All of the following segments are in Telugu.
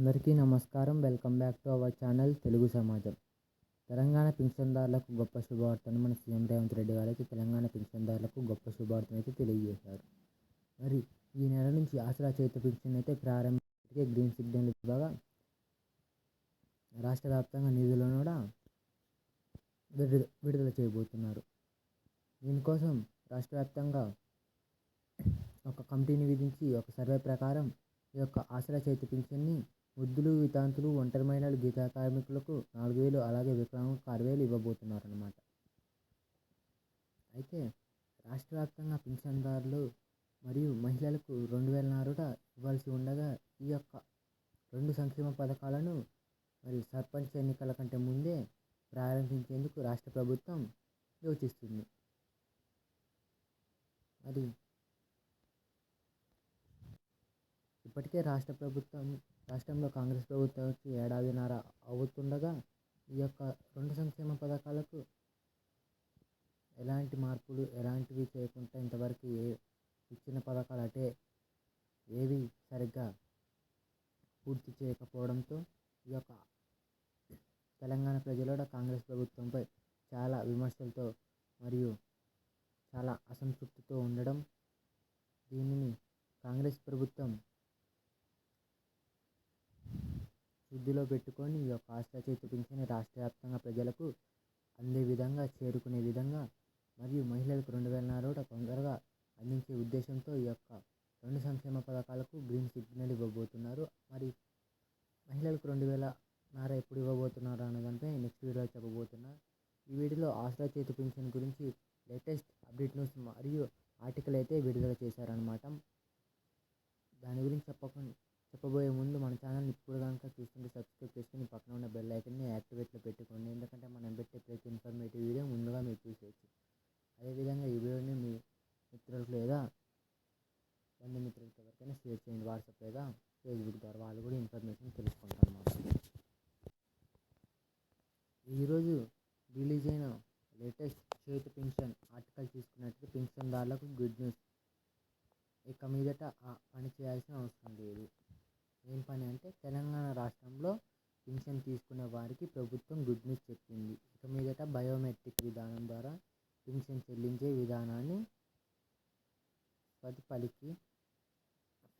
అందరికీ నమస్కారం. Welcome back to our channel Telugu Samajam. Telangana పింఛన్దారులకు గొప్ప శుభవార్తను మన సీఎం రేవంత్ రెడ్డి గారు తెలంగాణ పింఛన్దారులకు గొప్ప శుభవార్తను అయితే తెలియజేశారు. మరి ఈ నెల నుంచి ఆసరా చేత పింఛన్ అయితే ప్రారంభించే గ్రీన్ సిగ్నల్ ఇవ్వగా రాష్ట్ర వ్యాప్తంగా నిధులను కూడా విడుదల విడుదల చేయబోతున్నారు. దీనికోసం రాష్ట్ర వ్యాప్తంగా ఒక కమిటీని విధించి ఒక సర్వే ప్రకారం ఈ యొక్క ఆసరా చేతి పింఛన్ని వృద్ధులు వితాంతులు ఒంటరి మహిళలు గీతా కార్మికులకు నాలుగు వేలు అలాగే వికలాంగులకు ఆరు వేలు ఇవ్వబోతున్నారు అన్నమాట అయితే రాష్ట్ర వ్యాప్తంగా పింఛన్దారులు మరియు మహిళలకు రెండు వేల నారుట ఇవ్వాల్సి ఉండగా ఈ యొక్క రెండు సంక్షేమ పథకాలను మరి సర్పంచ్ ఎన్నికల కంటే ముందే ప్రారంభించేందుకు రాష్ట్ర ప్రభుత్వం యోచిస్తుంది. మరి ఇప్పటికే రాష్ట్ర ప్రభుత్వం రాష్ట్రంలో కాంగ్రెస్ ప్రభుత్వం వచ్చి ఏడాదిన్నర అవుతుండగా ఈ యొక్క రెండు సంక్షేమ పథకాలకు ఎలాంటి మార్పులు ఎలాంటివి చేయకుండా ఇంతవరకు ఏ ఇచ్చిన పథకాలు అంటే ఏవి సరిగ్గా పూర్తి చేయకపోవడంతో ఈ యొక్క తెలంగాణ ప్రజలు కూడా కాంగ్రెస్ ప్రభుత్వంపై చాలా విమర్శలతో మరియు చాలా అసంతృప్తితో ఉండడం దీనిని కాంగ్రెస్ ప్రభుత్వం వృద్ధిలో పెట్టుకొని ఈ యొక్క ఆసరా చేతి రాష్ట్ర వ్యాప్తంగా ప్రజలకు అందే విధంగా చేరుకునే విధంగా మరియు మహిళలకు రెండు వేల నాలుగు తొందరగా అందించే ఉద్దేశంతో ఈ యొక్క రెండు సంక్షేమ పథకాలకు గ్రీన్ సిగ్నల్ ఇవ్వబోతున్నారు. మరి మహిళలకు రెండు వేల నార ఎప్పుడు ఇవ్వబోతున్నారు అన్నదంటే దానిపై నెక్స్ట్ వీడియోలో చెప్పబోతున్నా. ఈ వీడియోలో ఆసరా చేతి పింఛన్ గురించి లేటెస్ట్ అప్డేట్ న్యూస్ మరియు ఆర్టికల్ అయితే విడుదల చేశారనమాట దాని గురించి చెప్పకుండా చెప్పబోయే ముందు మన ఛానల్ని ఇప్పుడు కనుక చూస్తుంటే సబ్స్క్రైబ్ చేసుకుని పక్కన ఉన్న బెల్ ఐకన్ని యాక్టివేట్లో పెట్టుకోండి ఎందుకంటే మనం పెట్టే ప్రతి ఇన్ఫర్మేటివ్ వీడియో ముందుగా మీరు చూసేయచ్చు అదేవిధంగా ఈ వీడియోని మీ మిత్రులకు లేదా బంధుమిత్రులకు ఎవరికైనా షేర్ చేయండి. వాట్సాప్ లేదా ఫేస్బుక్ ద్వారా వాళ్ళు కూడా ఇన్ఫర్మేషన్ తెలుసుకుంటారు అన్నమాట ఈరోజు రిలీజ్ అయిన లేటెస్ట్ చేతి పెన్షన్ ఆర్టికల్ తీసుకున్నట్టు పెన్షన్దారులకు గుడ్ న్యూస్ ఇక మీదట ఆ పని చేయాల్సిన అవసరం లేదు. ఏం పని అంటే తెలంగాణ రాష్ట్రంలో పెన్షన్ తీసుకునే వారికి ప్రభుత్వం గుడ్ న్యూస్ చెప్పింది. ఇక మీదట బయోమెట్రిక్ విధానం ద్వారా పెన్షన్ చెల్లించే విధానాన్ని ప్రతిపలికి పలికి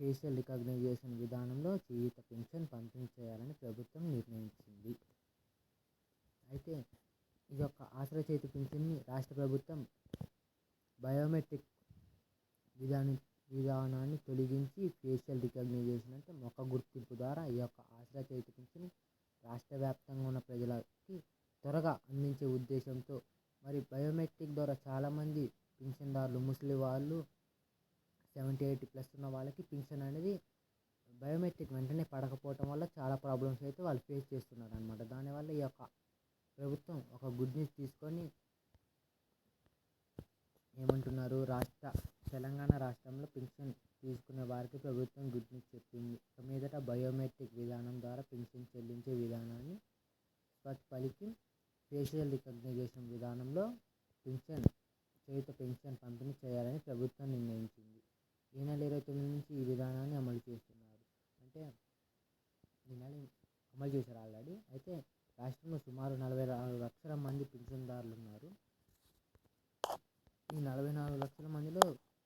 ఫేషియల్ రికగ్నైజేషన్ విధానంలో జీవిత పెన్షన్ పంపిణీ చేయాలని ప్రభుత్వం నిర్ణయించింది. అయితే ఈ యొక్క ఆసరా చేతి పెన్షన్ని రాష్ట్ర ప్రభుత్వం బయోమెట్రిక్ విధానం విధానాన్ని తొలగించి ఫేషియల్ రికగ్నైజేషన్ అంటే ముఖ గుర్తింపు ద్వారా ఈ యొక్క ఆసరా చేతి పెన్షన్ రాష్ట్ర వ్యాప్తంగా ఉన్న ప్రజలకి త్వరగా అందించే ఉద్దేశంతో మరి బయోమెట్రిక్ ద్వారా చాలామంది పింఛన్దారులు ముసలి వాళ్ళు సెవెంటీ ఎయిటీ ప్లస్ ఉన్న వాళ్ళకి పింఛన్ అనేది బయోమెట్రిక్ వెంటనే పడకపోవటం వల్ల చాలా ప్రాబ్లమ్స్ అయితే వాళ్ళు ఫేస్ చేస్తున్నారు అనమాట దానివల్ల ఈ యొక్క ప్రభుత్వం ఒక గుడ్ న్యూస్ తీసుకొని ఏమంటున్నారు? రాష్ట్ర తెలంగాణ రాష్ట్రంలో పెన్షన్ తీసుకునే వారికి ప్రభుత్వం గుడ్ న్యూస్ చెప్పింది. ఇక మీదట బయోమెట్రిక్ విధానం ద్వారా పెన్షన్ చెల్లించే విధానాన్ని స్వచ్ పలికి ఫేషియల్ రికగ్నైజేషన్ విధానంలో పెన్షన్ చేయుత పెన్షన్ పంపిణీ చేయాలని ప్రభుత్వం నిర్ణయించింది. ఈ నెల ఇరవై తొమ్మిది నుంచి ఈ విధానాన్ని అమలు చేస్తున్నారు. అంటే ఈ నెల అమలు చేశారు ఆల్రెడీ. అయితే రాష్ట్రంలో సుమారు నలభై నాలుగు లక్షల మంది పింఛన్దారులు ఉన్నారు. ఈ నలభై నాలుగు లక్షల మందిలో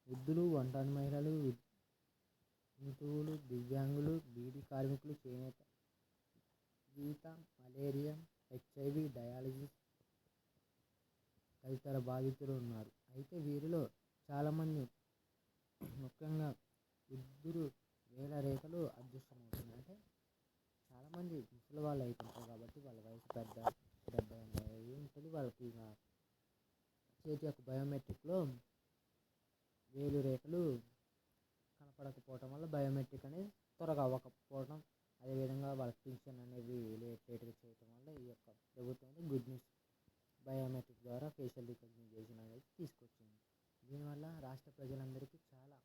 వృద్ధులు ఒంటరి మహిళలు హిందువులు దివ్యాంగులు బీడీ కార్మికులు చేనేత గీత మలేరియా హెచ్ఐవి డయాలసిస్ తదితర బాధితులు ఉన్నారు. అయితే వీరిలో చాలామంది ముఖ్యంగా ఇద్దరు వేల రేఖలు అదృష్టమవుతున్నాయి అంటే చాలామంది ముసలి వాళ్ళు అవుతుంటారు కాబట్టి వాళ్ళ వయసు పెద్ద డెబ్బై ఎనభై ఉంటుంది వాళ్ళకి ఇక చేతి యొక్క బయోమెట్రిక్లో వేలు రేఖలు కనపడకపోవటం వల్ల బయోమెట్రిక్ అనేది త్వరగా అవ్వకపోవడం అదేవిధంగా వాళ్ళ పింఛన్ అనేది లేట్గా చేయటం వల్ల ఈ యొక్క ప్రభుత్వం గుడ్ న్యూస్. బయోమెట్రిక్ ద్వారా ఫేషియల్ రికగ్నైజేషన్ అనేది తీసుకొచ్చింది. దీనివల్ల రాష్ట్ర ప్రజలందరికీ చాలా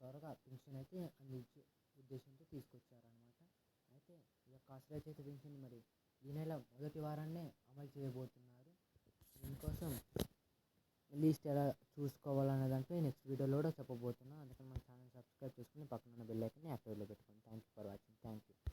త్వరగా పెన్షన్ అయితే అందించే ఉద్దేశంతో తీసుకొచ్చారనమాట అయితే ఈ యొక్క ఆశ్రయ పెన్షన్ మరి. ఈ నెల మొదటి వారాన్నే అమలు చేయబోతున్నారు. దీనికోసం లిస్ట్ ఎలా చూసుకోవాలనే దానిపై నెక్స్ట్ వీడియోలో కూడా చెప్పబోతున్నాను అందుకని మన ఛానల్ సబ్స్క్రైబ్ చేసుకుని పక్కన ఉన్న బెల్ ఐకాన్ని యాక్టివ్లో పెట్టుకోండి.